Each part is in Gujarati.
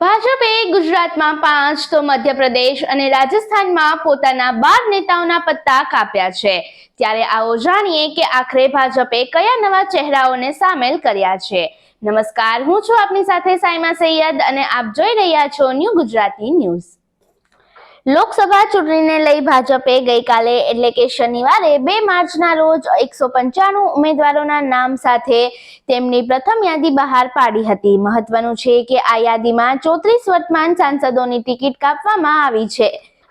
ભાજપે ગુજરાતમાં પાંચ તો મધ્યપ્રદેશ અને રાજસ્થાનમાં પોતાના બાર નેતાઓના પત્તા કાપ્યા છે. ત્યારે આવો જાણીએ કે આખરે ભાજપે કયા નવા ચહેરાઓને સામેલ કર્યા છે. નમસ્કાર, હું છું આપની સાથે સાયમા સૈયદ અને આપ જોઈ રહ્યા છો ન્યૂ ગુજરાતી ન્યૂઝ. લોકસભા ચૂંટણીને લઈ ભાજપે ગઈકાલે, એટલે કે શનિવારે, બે માર્ચના રોજ એકસો પંચાણું ઉમેદવારોના નામ સાથે તેમની પ્રથમ યાદી બહાર પાડી હતી. મહત્વનું છે કે આ યાદીમાં ચોત્રીસ વર્તમાન સાંસદોની ટિકિટ કાપવામાં આવી છે.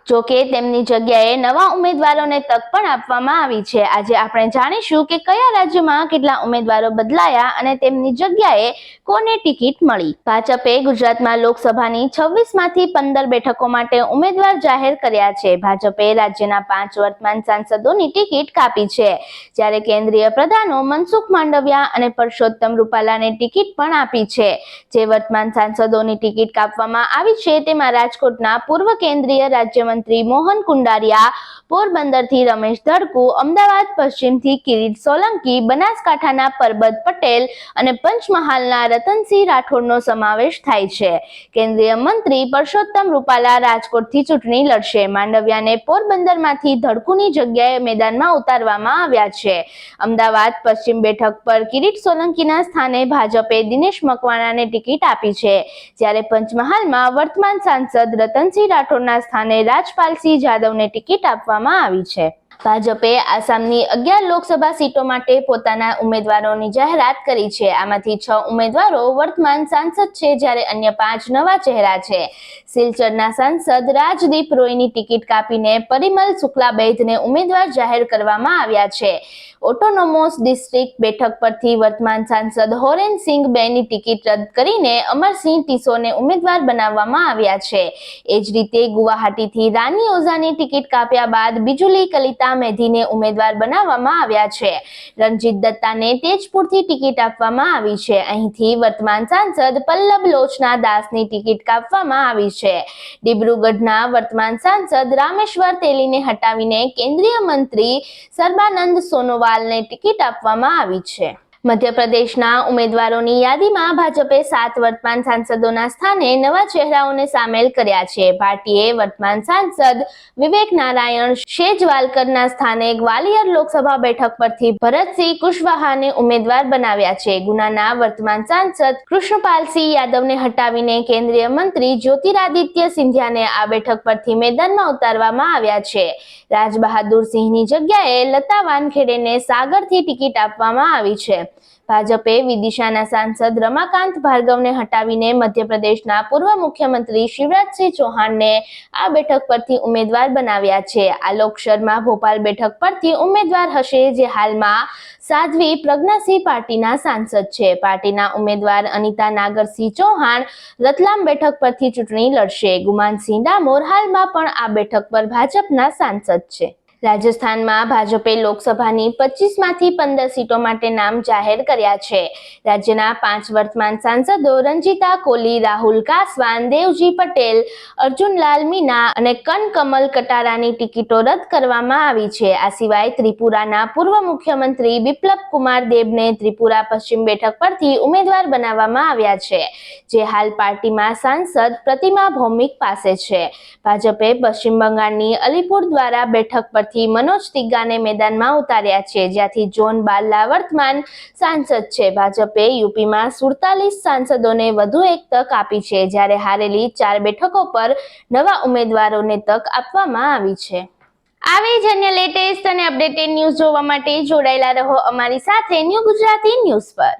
જો કે તેમની જગ્યાએ નવા ઉમેદવારોને તક પણ આપવામાં આવી છે. આજે આપણે જાણીશું કે કયા રાજ્યમાં કેટલા ઉમેદવારો બદલાયા અને તેમની જગ્યાએ કોને ટિકિટ મળી. ભાજપે ગુજરાતમાં લોકસભાની છવ્વીસમાંથી પંદર બેઠકો માટે ઉમેદવાર જાહેર કર્યા છે. ભાજપે રાજ્યના પાંચ વર્તમાન સાંસદોની ટિકિટ કાપી છે. જ્યારે કેન્દ્રીય પ્રધાનો મનસુખ માંડવિયા અને પરસોત્તમ રૂપાલાને ટિકિટ પણ આપી છે. જે વર્તમાન સાંસદોની ટિકિટ કાપવામાં આવી છે તેમાં રાજકોટના પૂર્વ કેન્દ્રીય રાજ્યમંત્રી મોહન કુંડારિયા, પોરબંદરથી રમેશ ધડકુ, અમદાવાદ પશ્ચિમથી કિરીટ સોલંકી, બનાસકાંઠાના પરબત પટેલ અને પંચમહાલના રતનસિંહ રાઠોડનો સમાવેશ થાય છે. કેન્દ્રીય મંત્રી પરસોત્તમ રૂપાલા રાજકોટથી ચૂંટણી લડશે. માંડવિયાને પોરબંદરમાંથી ધડકુની જગ્યાએ મેદાનમાં ઉતારવામાં આવ્યા છે. અમદાવાદ પશ્ચિમ બેઠક પર કિરીટ સોલંકીના સ્થાને ભાજપે દિનેશ મકવાણાને ટિકિટ આપી છે. જ્યારે પંચમહાલમાં વર્તમાન સાંસદ રતનસિંહ રાઠોડના સ્થાને રાજપાલસિંહ જાદવને ટિકિટ આપવામાં આવી છે. ભાજપે આસામની અગિયાર લોકસભા સીટો માટે પોતાના ઉમેદવારોની જાહેરાત કરી છે. આમાંથી છ ઉમેદવારો વર્તમાન સાંસદ છે, જ્યારે અન્ય પાંચ નવા ચહેરા છે. સિલચરના સાંસદ રાજદીપ રોયની ટિકિટ કાપીને પરિમલ શુક્લાબૈદને ઉમેદવાર જાહેર કરવામાં આવ્યા છે. ઓટોનોમોસ ડિસ્ટ્રિક્ટ બેઠક પરથી વર્તમાન સાંસદ હોરેન સિંઘ બેની ટિકિટ રદ કરીને અમરસિંહ ટીસોને ઉમેદવાર બનાવવામાં આવ્યા છે. એ જ રીતે ગુવાહાટીથી રાની ઓઝાની ટિકિટ કાપ્યા બાદ બિજુલી કલિતા મેધીને ઉમેદવાર બનાવવામાં આવ્યા છે. રણજીત દત્તાને તેજપુરથી ટિકિટ આપવામાં આવી છે. અહીંથી વર્તમાન સાંસદ પલ્લબ લોચના દાસની ટિકિટ કાપવામાં આવી છે. ડિબ્રુગઢના વર્તમાન સાંસદ રામેશ્વર તેલીને હટાવીને કેન્દ્રીય મંત્રી સર્બાનંદ સોનોવાલને ટિકિટ આપવામાં આવી છે. મધ્યપ્રદેશના ઉમેદવારોની યાદીમાં ભાજપે સાત વર્તમાન સાંસદોના સ્થાને નવા ચહેરાઓને સામેલ કર્યા છે. પાર્ટીએ વર્તમાન સાંસદ વિવેક નારાયણ શેજવાલકરના સ્થાને ગ્વાલિયર લોકસભા બેઠક પરથી ભરતસિંહ કુશવાહાને ઉમેદવાર બનાવ્યા છે. ગુનાના વર્તમાન સાંસદ કૃષ્ણપાલસિંહ યાદવને હટાવીને કેન્દ્રીય મંત્રી જ્યોતિરાદિત્ય સિંધિયાને આ બેઠક પરથી મેદાનમાં ઉતારવામાં આવ્યા છે. રાજબહાદુર સિંહની જગ્યાએ લતા વાનખેડેને સાગરથી ટિકિટ આપવામાં આવી છે. ભાજપે વિદિશાના સાંસદ રમાકાંત ભાર્ગવને હટાવીને મધ્યપ્રદેશના પૂર્વ મુખ્યમંત્રી શિવરાજસિંહ ચૌહાણને આ બેઠક પરથી ઉમેદવાર બનાવ્યા છે. આલોક શર્મા ભોપાલ બેઠક પરથી ઉમેદવાર હશે જે હાલમાં સાધ્વી પ્રજ્ઞાસિંહ પાર્ટીના સાંસદ છે. પાર્ટીના ઉમેદવાર અનિતા નાગરસિંહ ચૌહાણ રતલામ બેઠક પરથી ચૂંટણી લડશે. ગુમાનસિંહ ડામોર હાલમાં પણ આ બેઠક પર ભાજપના સાંસદ છે. રાજસ્થાનમાં ભાજપે લોકસભાની પચીસમાંથી પંદર સીટો માટે નામ જાહેર કર્યા છે. રાજ્યના પાંચ વર્તમાન સાંસદો રંજીતા કોલી, રાહુલ કાસવાન, દેવજી પટેલ, અર્જુનલાલ મીના અને કનકમલ કટારાની ટિકિટો રદ કરવામાં આવી છે. આ સિવાય ત્રિપુરાના પૂર્વ મુખ્યમંત્રી બિપ્લબ કુમાર દેબને ત્રિપુરા પશ્ચિમ બેઠક પરથી ઉમેદવાર બનાવવામાં આવ્યા છે, જે હાલ પાર્ટીમાં સાંસદ પ્રતિમા ભૌમિક પાસે છે. ભાજપે પશ્ચિમ બંગાળની અલીપુર દ્વારા બેઠક પરથી મનોજ તિગ્ગાને મેદાનમાં ઉતાર્યા છે, જ્યાંથી જોન બાલ્લા વર્તમાન સાંસદ છે. ભાજપે યુપીમાં સુડતાલીસ સાંસદોને વધુ એક તક આપી છે, જ્યારે હારેલી ચાર બેઠકો પર નવા ઉમેદવારોને તક આપવામાં આવી છે. આવી જ અન્ય લેટેસ્ટ અને અપડેટેડ ન્યૂઝ જોવા માટે જોડાયેલા રહો અમારી સાથે ન્યૂ ગુજરાતી ન્યૂઝ પર.